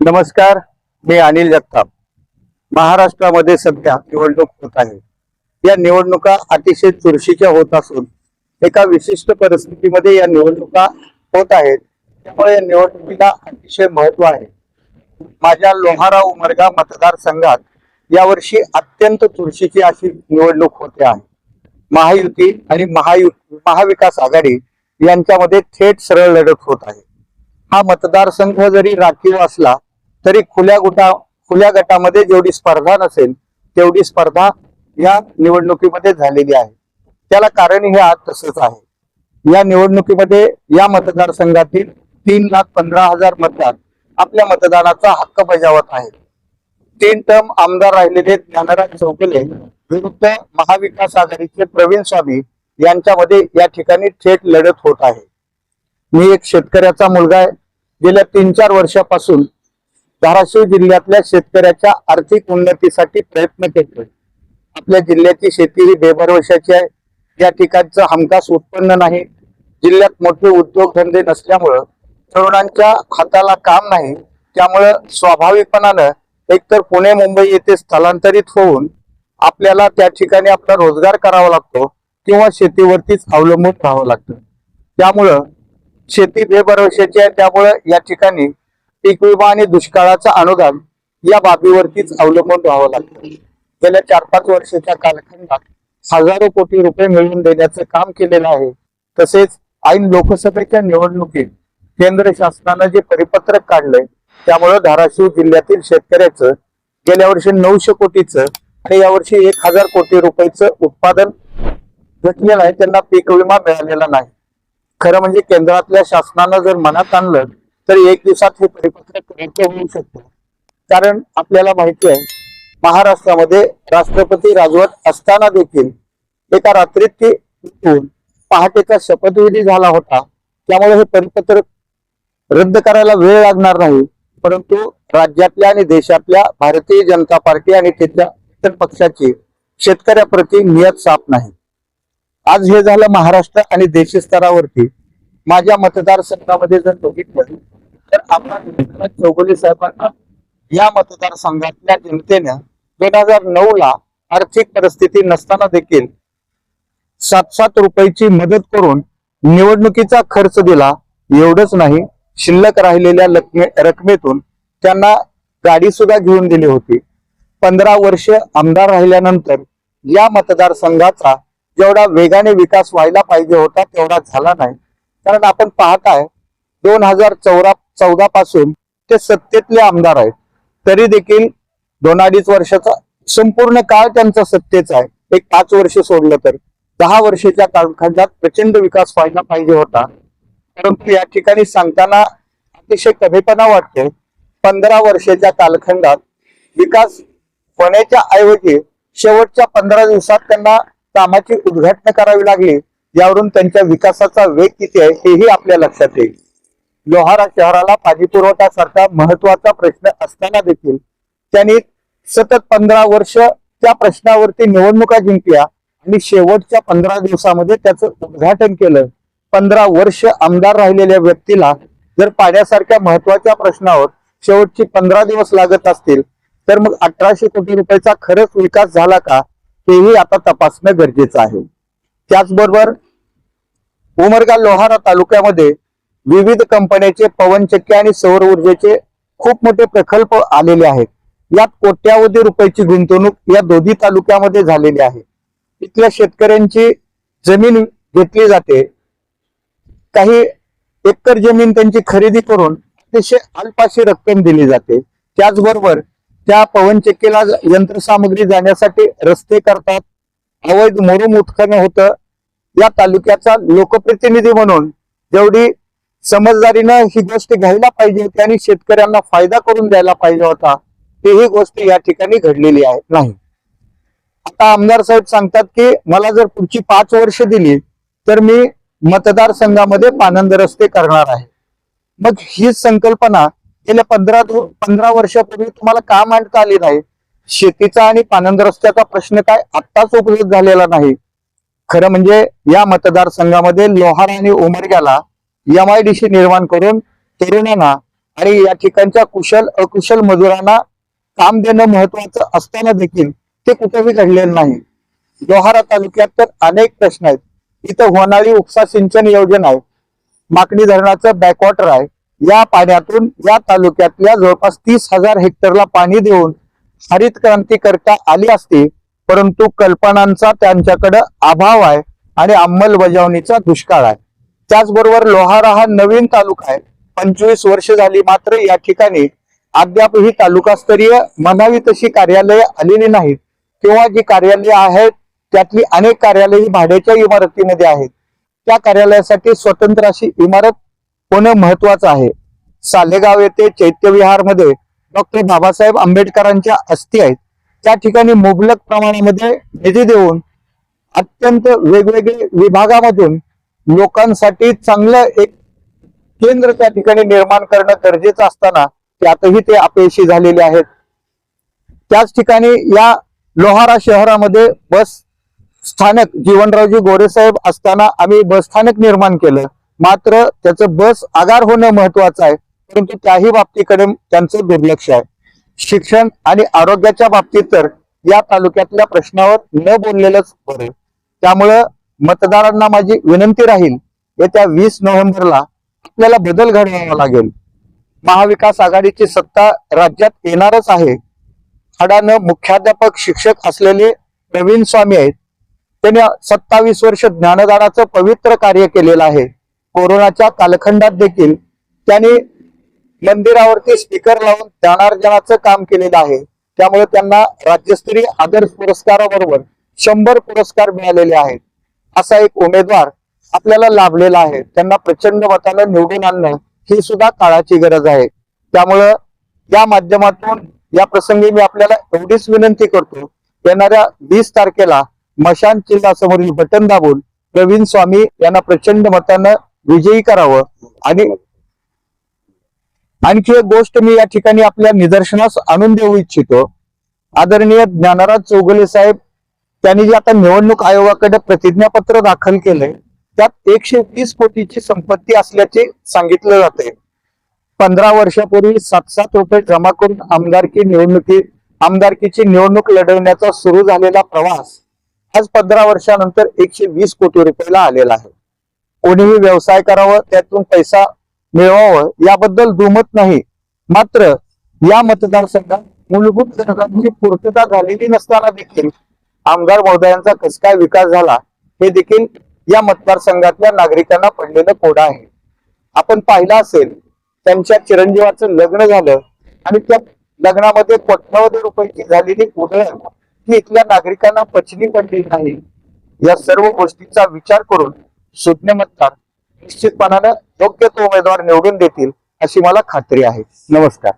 नमस्कार मी अनिल जगताप. महाराष्ट्रामध्ये सध्या निवडणूक होत आहे. या निवडणुका अतिशय चुरशीच्या होत असून एका विशिष्ट परिस्थितीमध्ये या निवडणुका होत आहेत. त्यामुळे या निवडणुकीला अतिशय महत्त्व आहे. माझ्या लोहारा उमरगा मतदारसंघात यावर्षी अत्यंत चुरशीची अशी निवडणूक होते आहे. महायुती आणि महायु महाविकास आघाडी यांच्यामध्ये थेट सरळ लढत होत आहे. हा मतदारसंघ जरी राखीव असला तरी खुल्या गुटा खुल्या गटामध्ये जेवढी स्पर्धा नसेल तेवढी स्पर्धा या निवडणुकीमध्ये झालेली आहे. त्याला कारण हे आज तसंच आहे. या निवडणुकीमध्ये या मतदारसंघातील तीन लाख पंधरा हजार मतदार आपल्या मतदानाचा हक्क बजावत आहेत. तीन टर्म आमदार राहिलेले ज्ञानराज चौकले विरुद्ध महाविकास आघाडीचे प्रवीण स्वामी यांच्यामध्ये या ठिकाणी थेट लढत होत आहे. मी एक शेतकऱ्याचा मुलगा आहे. गेल्या तीन चार वर्षापासून धाराशिव जिल्ह्यातल्या शेतकऱ्याच्या आर्थिक उन्नतीसाठी प्रयत्न केले आपल्या जिल्ह्याची शेती ही बेभरवशाची आहे. या ठिकाणचं हमखास उत्पन्न नाही. जिल्ह्यात मोठे उद्योगधंदे नसल्यामुळं तरुणांच्या हाताला काम नाही. त्यामुळं स्वाभाविकपणानं एकतर पुणे मुंबई येथे स्थलांतरित होऊन आपल्याला त्या ठिकाणी आपला रोजगार करावा लागतो किंवा शेतीवरतीच अवलंबून राहावं लागतं. त्यामुळं शेती बेभरवशाची आहे त्यामुळं या ठिकाणी पीक विमा आणि दुष्काळाचा अनुदान या बाबीवरतीच अवलंबून राहावं लागतं. गेल्या चार पाच वर्षाच्या कालखंडात हजारो कोटी रुपये मिळवून देण्याचं काम केलेलं आहे. तसेच ऐन लोकसभेच्या निवडणुकीत केंद्र शासनानं जे परिपत्रक काढलंय त्यामुळं धाराशिव जिल्ह्यातील शेतकऱ्याचं गेल्या वर्षी नऊशे कोटीचं आणि यावर्षी एक हजार कोटी रुपयाचं उत्पादन घटलेलं आहे त्यांना पीक विमा मिळालेला नाही. खरं म्हणजे केंद्रातल्या शासनानं जर मनात आणलं तर एक दिवसात हे परिपत्रक करायचं होऊ शकतं. कारण आपल्याला माहिती आहे महाराष्ट्रामध्ये राष्ट्रपती राजवट असताना देखील एका रात्रीत ते उठून पहाटेचा शपथविधी झाला होता. त्यामुळे हे परिपत्रक रद्द करायला वेळ लागणार नाही. परंतु राज्यातल्या आणि देशातल्या भारतीय जनता पार्टी आणि त्याच्या इतर पक्षाची शेतकऱ्याप्रती नियत साफ नाही. आज हे झालं महाराष्ट्र आणि देश स्तरावरती. माझ्या मतदारसंघामध्ये जर बघितलं तर आपण चौगुले साहेबांना या मतदारसंघातल्या जनतेनं दोन हजार नऊ ला आर्थिक परिस्थिती नसताना देखील सात सात रुपयाची मदत करून निवडणुकीचा खर्च दिला. एवढंच नाही शिल्लक राहिलेल्या रकमेतून त्यांना गाडी सुद्धा घेऊन दिली होती. पंधरा वर्ष आमदार राहिल्यानंतर या मतदारसंघाचा जेवढा वेगाने विकास व्हायला पाहिजे होता तेवढा झाला नाही. कारण आपण पाहताय दोन हजार चौदा चौदा पासून ते सत्तेतले आमदार आहेत. तरी देखील दोन अडीच वर्षाचा संपूर्ण काळ त्यांचा सत्तेचा आहे. एक पाच वर्ष सोडलं तर. दहा वर्षाच्या कालखंडात प्रचंड विकास व्हायला पाहिजे होता. परंतु या ठिकाणी सांगताना अतिशय कमीपणा वाटते पंधरा वर्षाच्या कालखंडात विकास होण्याच्या ऐवजी शेवटच्या पंधरा दिवसात त्यांना कामाची उद्घाटना करावी लागली यावरून त्यांच्या विकासाचा वेग किती आहे हेही आपल्या लक्षात येईल. लोहारा शहराला पाणी पुरवठा सारखा महत्त्वाचा प्रश्न असताना देखील त्यांनी सतत पंधरा वर्ष त्या प्रश्नावरती निवडणुका जिंकल्या आणि शेवटच्या पंधरा दिवसामध्ये त्याचं उद्घाटन केलं. पंधरा वर्ष आमदार राहिलेल्या व्यक्तीला जर पाण्यासारख्या महत्त्वाच्या प्रश्नावर शेवटची पंधरा दिवस लागत असतील तर मग अठराशे कोटी रुपयाचा खरंच विकास झाला का? तेही आता तपासणं गरजेचं आहे. त्याचबरोबर उमरगा लोहारा तालुक्यामध्ये विविध कंपन्याचे पवनचक्की आणि सौर ऊर्जेचे खूप मोठे प्रकल्प आलेले आहेत. यात कोट्यावधी रुपयाची गुंतवणूक या दोन्ही तालुक्यामध्ये झालेली आहे. इथल्या शेतकऱ्यांची जमीन घेतली जाते. काही एकर जमीन त्यांची खरेदी करून अतिशय अल्पाशी रक्कम दिली जाते. त्याचबरोबर त्या पवनचक्कीला यंत्रसामग्री जाण्यासाठी रस्ते करतात. अवैध मोरुम उत्खनन होतं. या तालुक्याचा लोकप्रतिनिधी म्हणून जेवढी समजदारीनं ही गोष्ट घ्यायला पाहिजे होती आणि शेतकऱ्यांना फायदा करून द्यायला पाहिजे होता. तेही गोष्ट या ठिकाणी घडलेली आहे. नाही. आता आमदार साहेब सांगतात की मला जर पुढची पाच वर्ष दिली तर मी मतदारसंघामध्ये पानंद रस्ते करणार आहे. मग ही संकल्पना गेल्या पंधरा पंधरा वर्षापूर्वी तुम्हाला का मांडता आली नाही? शेतीचा आणि पानंद रस्त्याचा प्रश्न काय आत्ताच उपलब्ध झालेला नाही. खरं म्हणजे या मतदारसंघामध्ये लोहार आणि उमरग्याला एमआयडीसी निर्माण करून तरुणांना आणि या ठिकाणच्या कुशल अकुशल मजुरांना काम देणं महत्वाचं असताना देखील ते कुठेही घडलेलं नाही. लोहारा तालुक्यात तर अनेक प्रश्न आहेत. इथं होणारी उपसा सिंचन योजना आहे. माकडी धरणाचं बॅकवॉटर आहे या पाण्यातून या तालुक्यातल्या जवळपास तीस हजार हेक्टरला पाणी देऊन हरित क्रांती करता आली असती. परंतु कल्पनांचा त्यांच्याकडे अभाव आहे आणि अंमलबजावणीचा दुष्काळ आहे. त्याचबरोबर लोहारा हा नवीन तालुका आहे. पंचवीस वर्ष झाली मात्र या ठिकाणी अद्याप ही तालुकास्तरीय म्हणावी तशी कार्यालय आलेली नाहीत. किंवा जी कार्यालय आहेत त्यातली अनेक कार्यालय ही भाड्याच्या इमारतीमध्ये आहेत. त्या कार्यालयासाठी स्वतंत्र अशी इमारत होणं महत्वाचं आहे. सालेगाव येथे चैत्यविहारमध्ये डॉक्टर बाबासाहेब आंबेडकरांच्या अस्थी आहेत. त्या ठिकाणी मुबलक प्रमाणामध्ये निधी देऊन अत्यंत वेगवेगळे विभागामधून लोकांसाठी चांगलं एक केंद्र त्या ठिकाणी निर्माण करणं गरजेचं असताना त्यातही ते अपयशी झालेले आहेत. त्याच ठिकाणी या लोहारा शहरामध्ये बस स्थानक जीवनरावजी गोरेसाहेब असताना आम्ही बस स्थानक निर्माण केलं. मात्र त्याचं बस आगार होणं महत्वाचं आहे. परंतु त्याही बाबतीकडे त्यांचं दुर्लक्ष आहे. शिक्षण आणि आरोग्याच्या बाबतीत तर या तालुक्यातल्या प्रश्नावर न बोललेलंच बरं त्यामुळं मतदारांना माझी विनंती राहील येत्या वीस नोव्हेंबरला आपल्याला बदल घडवावा लागेल. महाविकास आघाडीची सत्ता राज्यात येणारच आहे. हाडानं मुख्याध्यापक शिक्षक असलेले प्रवीण स्वामी आहेत. त्यांनी सत्तावीस वर्ष ज्ञानदानाचं पवित्र कार्य केलेलं आहे. कोरोनाच्या कालखंडात देखील त्यांनी मंदिरावरती स्पीकर लावून ज्ञानार्जनाचं काम केलेलं आहे. त्यामुळे त्यांना राज्यस्तरीय आदर्श पुरस्काराबरोबर शंभर पुरस्कार मिळालेले आहेत. असा एक उमेदवार आपल्याला लाभलेला आहे. त्यांना प्रचंड मतानं निवडून आणणं ही सुद्धा काळाची गरज आहे. त्यामुळं या माध्यमातून या प्रसंगी मी आपल्याला एवढीच विनंती करतो येणाऱ्या वीस तारखेला मशान चिन्हासमोरील बटन दाबून प्रवीण स्वामी यांना प्रचंड मतानं विजयी करावं. आणि आणखी एक गोष्ट मी या ठिकाणी आपल्या निदर्शनास आणून देऊ इच्छितो. आदरणीय ज्ञानराज चौगुले साहेब त्यांनी जे आता निवडणूक आयोगाकडे प्रतिज्ञापत्र दाखल केलंय त्यात एकशे तीस कोटीची संपत्ती असल्याचे सांगितलं जाते पंधरा वर्षापूर्वी सात सात रुपये जमा करून आमदारकी निवडणुकी आमदारकीची निवडणूक लढवण्याचा सुरू झालेला प्रवास आज पंधरा वर्षानंतर एकशे वीस कोटी रुपयाला आलेला आहे. कोणीही व्यवसाय करावा त्यातून पैसा मिळवावं याबद्दल दुमत नाही. मात्र या मतदारसंघात मूलभूत गरजांची पूर्तता झालेली नसताना देखील आमदार महोदयांचा कस काय विकास झाला हे देखील या मतदारसंघातल्या नागरिकांना पडलेलं कोडं आहे. आपण पाहिलं असेल त्यांच्या चिरंजीवाचं लग्न झालं आणि त्या लग्नामध्ये कोट्यावधी रुपयाची झालेली उधळण ही इथल्या नागरिकांना पचनी पडली नाही. या सर्व गोष्टींचा विचार करून सुज्ञ मतदार निश्चितपणानं योग्य तो उमेदवार निवडून देतील अशी मला खात्री आहे. नमस्कार.